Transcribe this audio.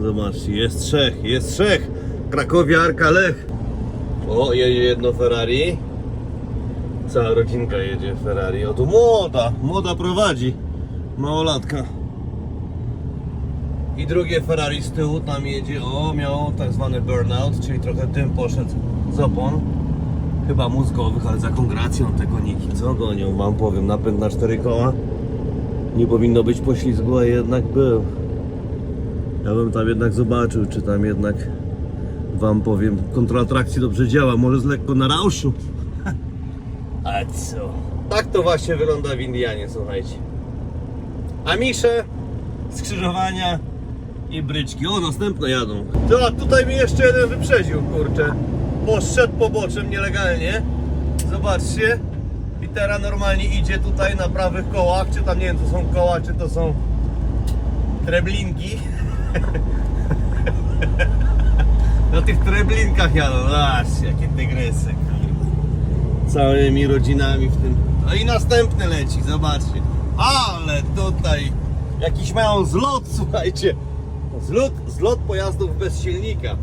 Zobaczcie, jest trzech, jest trzech. Krakowiarka Lech. O, jedzie jedno Ferrari. Cała rodzinka jedzie Ferrari. O, tu młoda, młoda prowadzi. Małolatka. I drugie Ferrari z tyłu tam jedzie. O, miał tak zwany burnout, czyli trochę dym poszedł z opon. Chyba mózgowych, ale za kongracją te koniki. Co gonią, wam powiem, napęd na cztery koła. Nie powinno być poślizgu, a jednak był. Ja bym tam jednak zobaczył, czy tam jednak wam powiem, kontrola trakcji dobrze działa. Może z lekko na rauszu. A co? Tak to właśnie wygląda w Indianie, słuchajcie. Amisze, skrzyżowania i bryczki. O, następne jadą. To, a tutaj mi jeszcze jeden wyprzedził, kurczę. Poszedł poboczem nielegalnie. Zobaczcie. I teraz normalnie idzie tutaj na prawych kołach, czy tam nie wiem, to są koła, czy to są treblinki. Na tych treblinkach jadą, aż jakie tygrysy. Całymi rodzinami w tym. No i następny leci, zobaczcie. Ale tutaj jakiś mają zlot, słuchajcie. Zlot, zlot pojazdów bez silnika.